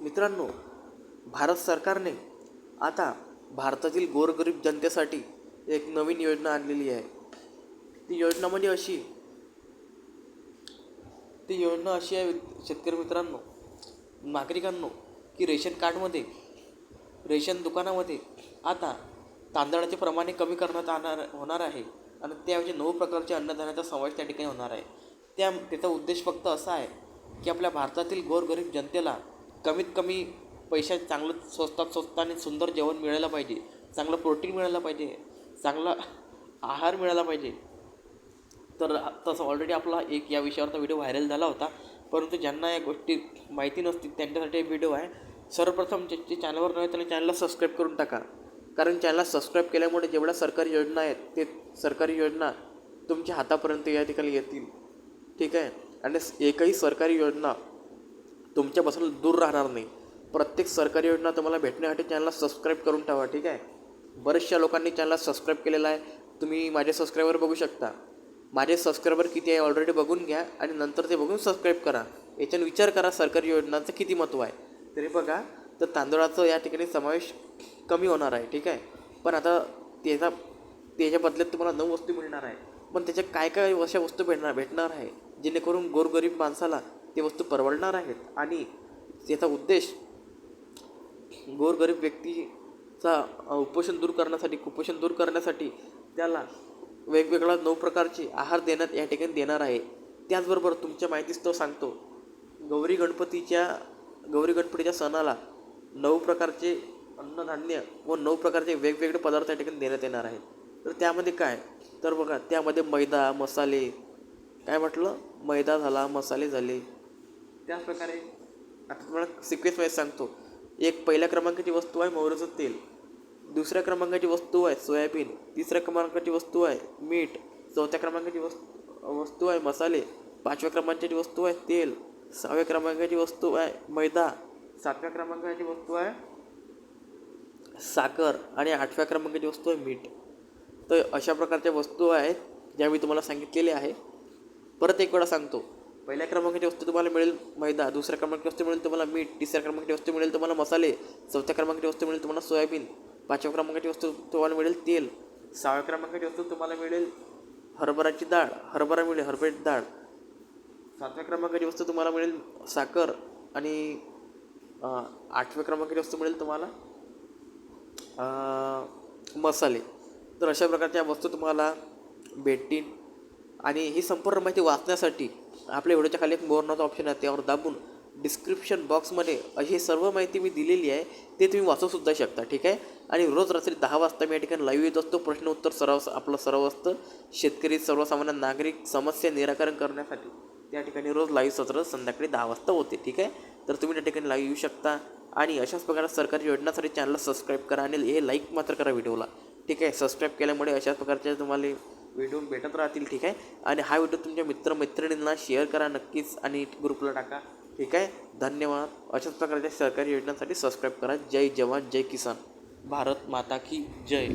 मित्रांनो भारत सरकारने आता भारतातील गोरगरीब जनतेसाठी एक नवीन योजना आणलेली आहे. ती योजना म्हणजे अशी ती योजना अशी आहे शेतकरी मित्रांनो नागरिकांनो की रेशन कार्डमध्ये रेशन दुकानामध्ये आता तांदळाचे प्रमाणे कमी करण्यात आणणार होणार आहे. आणि त्याऐवजी नऊ प्रकारच्या अन्नधान्याचा समावेश त्या ठिकाणी होणार आहे. त्या त्याचा उद्देश फक्त असा आहे की आपल्या भारतातील गोरगरीब जनतेला कमीत कमी पैशात चांगलं स्वस्तात स्वस्त आणि सुंदर जेवण मिळायला पाहिजे. चांगलं प्रोटीन मिळायला पाहिजे. चांगला आहार मिळाला पाहिजे. तर तसं ऑलरेडी आपला एक या विषयावरचा व्हिडिओ व्हायरल झाला होता. परंतु ज्यांना या गोष्टी माहिती नसतील त्यांच्यासाठी व्हिडिओ आहे. सर्वप्रथम ज्याचे चॅनलवर नव्हे त्यांनी चॅनलला सबस्क्राईब करून टाका. कारण चॅनलला सबस्क्राईब केल्यामुळे जेवढ्या सरकारी योजना आहेत ते सरकारी योजना तुमच्या हातापर्यंत या ठिकाणी येतील. ठीक आहे? आणि एकही सरकारी योजना तुमच्यापासून दूर राहणार नाही. प्रत्येक सरकारी योजना तुम्हाला भेटण्यासाठी चॅनलला सबस्क्राईब करून ठेवा ठीक आहे? बऱ्याचशा लोकांनी चॅनलला सबस्क्राईब केलेला आहे. तुम्ही माझे सबस्क्रायबर बघू शकता. माझे सबस्क्रायबर किती आहे ऑलरेडी बघून घ्या आणि नंतर ते बघून सबस्क्राईब करा. याच्यानं विचार करा सरकारी योजनांचं किती महत्त्व आहे. तरी बघा तर तांदळाचं या ठिकाणी समावेश कमी होणार आहे ठीक आहे? पण आता त्याचा त्याच्या बदल्यात तुम्हाला नऊ वस्तू मिळणार आहे. पण त्याच्या काय काय अशा वस्तू भेटणार भेटणार आहे? जेणेकरून गोरगरीब माणसाला ते वस्तू परवडणार आहेत. आणि त्याचा उद्देश गोरगरीब व्यक्तीचा उपोषण दूर करण्यासाठी कुपोषण दूर करण्यासाठी त्याला वेगवेगळ्या नऊ प्रकारचे आहार देण्यात या ठिकाणी देणार आहे. त्याचबरोबर तुमच्या माहितीच तो सांगतो गौरी गणपतीच्या गौरी गणपतीच्या सणाला नऊ प्रकारचे अन्नधान्य व नऊ प्रकारचे वेगवेगळे पदार्थ या ठिकाणी देण्यात येणार आहेत. तर त्यामध्ये काय? तर बघा त्यामध्ये मैदा मसाले काय म्हटलं? मैदा झाला मसाले झाले त्याचप्रकारे आता तुम्हाला सिक्वेन्सवाईज सांगतो. एक पहिल्या क्रमांकाची वस्तू आहे मोहरीचं तेल. दुसऱ्या क्रमांकाची वस्तू आहे सोयाबीन. तिसऱ्या क्रमांकाची वस्तू आहे मीठ. चौथ्या क्रमांकाची वस्तू वस्तू आहे मसाले. पाचव्या क्रमांकाची वस्तू आहे तेल. सहाव्या क्रमांकाची वस्तू आहे मैदा. सातव्या क्रमांकाची वस्तू आहे साखर. आणि आठव्या क्रमांकाची वस्तू आहे मीठ. तर अशा प्रकारच्या वस्तू आहेत ज्या मी तुम्हाला सांगितलेल्या आहे. परत एक वेळा सांगतो. पहिल्या क्रमांकाची वस्तू तुम्हाला मिळेल मैदा दुसऱ्या क्रमांकाची वस्तू मिळेल तुम्हाला मीठ तिसऱ्या क्रमांकाची वस्तू मिळेल तुम्हाला मसाले चौथ्या क्रमांकाची वस्तू मिळेल तुम्हाला सोयाबीन पाचव्या क्रमांकाची वस्तू तुम्हाला मिळेल तेल सहाव्या क्रमांकाची वस्तू तुम्हाला मिळेल हरभराची डाळ हरभरा मिळेल हरभऱ्याची डाळ. सातव्या क्रमांकाची वस्तू तुम्हाला मिळेल साखर आणि आठव्या क्रमांकाची वस्तू मिळेल तुम्हाला मसाले. तर अशा प्रकारच्या वस्तू तुम्हाला भेटतील. आणि ही संपूर्ण माहिती वाचण्यासाठी आपल्या व्हिडिओच्या खाली एक मोर नावाचा ऑप्शन आहे त्यावर दाबून डिस्क्रिप्शन बॉक्समध्ये अशी सर्व माहिती मी दिलेली आहे ते तुम्ही वाचूसुद्धा शकता ठीक आहे? आणि रोज रात्री दहा वाजता मी या ठिकाणी लाईव्ह येत असतो. प्रश्न उत्तर सराव आपलं सर्व असतं. शेतकरी सर्वसामान्य नागरिक समस्या निराकरण करण्यासाठी त्या ठिकाणी रोज लाईव्ह सत्र संध्याकाळी दहा वाजता होते ठीक आहे? तर तुम्ही त्या ठिकाणी लाईव्ह येऊ शकता. आणि अशाच प्रकारे सरकारी योजनासाठी चॅनलला सबस्क्राईब करा आणि हे लाईक मात्र करा व्हिडिओला ठीक आहे? सबस्क्राईब केल्यामुळे अशाच प्रकारचे तुम्हाला व्हिडिओ भेटत राहतील ठीक आहे? आणि हा व्हिडिओ तुमच्या मित्रमैत्रिणींना शेअर करा नक्कीच आणि ग्रुपला टाका ठीक आहे? धन्यवाद. अशाच प्रकारच्या सरकारी योजनांसाठी सबस्क्राईब करा. जय जवान जय किसान. भारत माता की जय.